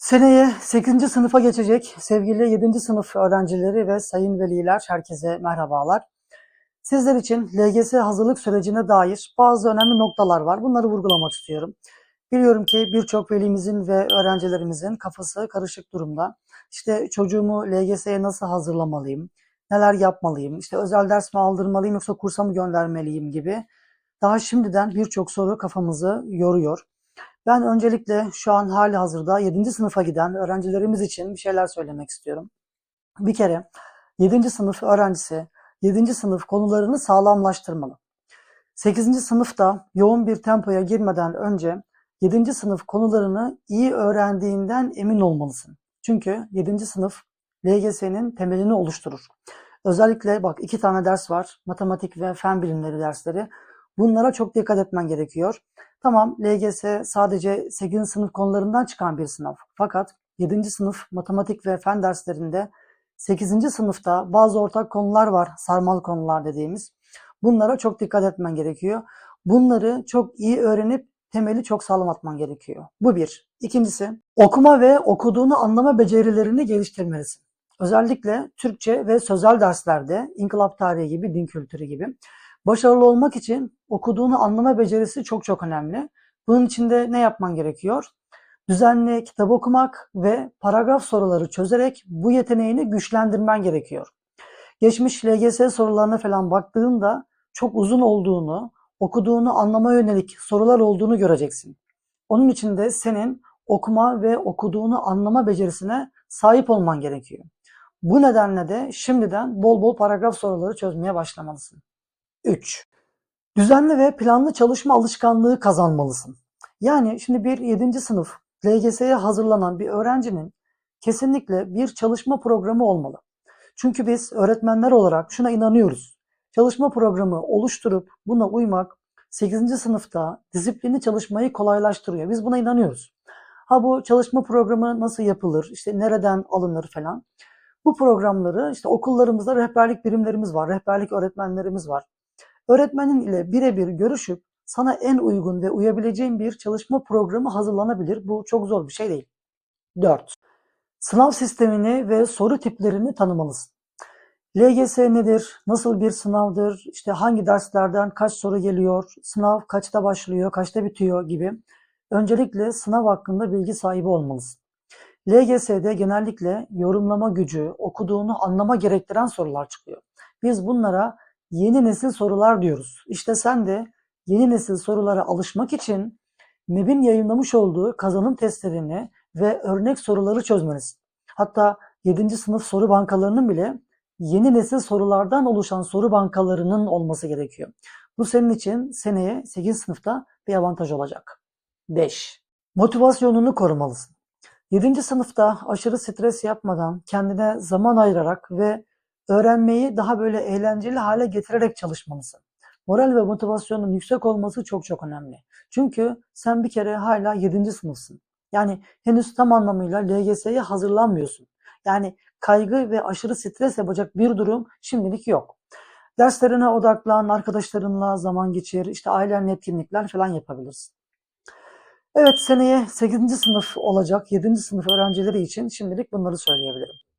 Seneye 8. sınıfa geçecek sevgili 7. sınıf öğrencileri ve sayın veliler herkese merhabalar. Sizler için LGS hazırlık sürecine dair bazı önemli noktalar var. Bunları vurgulamak istiyorum. Biliyorum ki birçok velimizin ve öğrencilerimizin kafası karışık durumda. İşte çocuğumu LGS'ye nasıl hazırlamalıyım? Neler yapmalıyım? İşte özel ders mi aldırmalıyım yoksa kursa mı göndermeliyim gibi. Daha şimdiden birçok soru kafamızı yoruyor. Ben öncelikle şu an hali hazırda 7. sınıfa giden öğrencilerimiz için bir şeyler söylemek istiyorum. Bir kere 7. sınıf öğrencisi 7. sınıf konularını sağlamlaştırmalı. 8. sınıfta yoğun bir tempoya girmeden önce 7. sınıf konularını iyi öğrendiğinden emin olmalısın. Çünkü 7. sınıf LGS'nin temelini oluşturur. Özellikle bak iki tane ders var. Matematik ve fen bilimleri dersleri. Bunlara çok dikkat etmen gerekiyor. Tamam LGS sadece 8. sınıf konularından çıkan bir sınav. Fakat 7. sınıf matematik ve fen derslerinde 8. sınıfta bazı ortak konular var. Sarmal konular dediğimiz. Bunlara çok dikkat etmen gerekiyor. Bunları çok iyi öğrenip temeli çok sağlam atman gerekiyor. Bu bir. İkincisi okuma ve okuduğunu anlama becerilerini geliştirmelisin. Özellikle Türkçe ve sözel derslerde inkılap tarihi gibi, din kültürü gibi Başarılı olmak için okuduğunu anlama becerisi çok çok önemli. Bunun için de ne yapman gerekiyor? Düzenli kitap okumak ve paragraf soruları çözerek bu yeteneğini güçlendirmen gerekiyor. Geçmiş LGS sorularına falan baktığında çok uzun olduğunu, okuduğunu anlama yönelik sorular olduğunu göreceksin. Onun için de senin okuma ve okuduğunu anlama becerisine sahip olman gerekiyor. Bu nedenle de şimdiden bol bol paragraf soruları çözmeye başlamalısın. 3. Düzenli ve planlı çalışma alışkanlığı kazanmalısın. Yani şimdi bir 7. sınıf LGS'ye hazırlanan bir öğrencinin kesinlikle bir çalışma programı olmalı. Çünkü biz öğretmenler olarak şuna inanıyoruz. Çalışma programı oluşturup buna uymak 8. sınıfta disiplini çalışmayı kolaylaştırıyor. Biz buna inanıyoruz. Ha bu çalışma programı nasıl yapılır, işte nereden alınır falan. Bu programları işte okullarımızda rehberlik birimlerimiz var, rehberlik öğretmenlerimiz var. Öğretmenin ile birebir görüşüp sana en uygun ve uyabileceğin bir çalışma programı hazırlanabilir. Bu çok zor bir şey değil. 4. Sınav sistemini ve soru tiplerini tanımalısın. LGS nedir? Nasıl bir sınavdır? İşte hangi derslerden kaç soru geliyor? Sınav kaçta başlıyor, kaçta bitiyor gibi. Öncelikle sınav hakkında bilgi sahibi olmalısın. LGS'de genellikle yorumlama gücü, okuduğunu anlama gerektiren sorular çıkıyor. Biz bunlara yeni nesil sorular diyoruz. İşte sen de yeni nesil sorulara alışmak için MEB'in yayınlamış olduğu kazanım testlerini ve örnek soruları çözmelisin. Hatta 7. sınıf soru bankalarının bile yeni nesil sorulardan oluşan soru bankalarının olması gerekiyor. Bu senin için seneye 8. sınıfta bir avantaj olacak. 5. Motivasyonunu korumalısın. 7. sınıfta aşırı stres yapmadan kendine zaman ayırarak ve öğrenmeyi daha böyle eğlenceli hale getirerek çalışmalısın. Moral ve motivasyonun yüksek olması çok çok önemli. Çünkü sen bir kere hala 7. sınıfsın. Yani henüz tam anlamıyla LGS'ye hazırlanmıyorsun. Yani kaygı ve aşırı stres yapacak bir durum şimdilik yok. Derslerine odaklan, arkadaşlarınla zaman geçir, işte ailenle etkinlikler falan yapabilirsin. Evet seneye 8. sınıf olacak 7. sınıf öğrencileri için şimdilik bunları söyleyebilirim.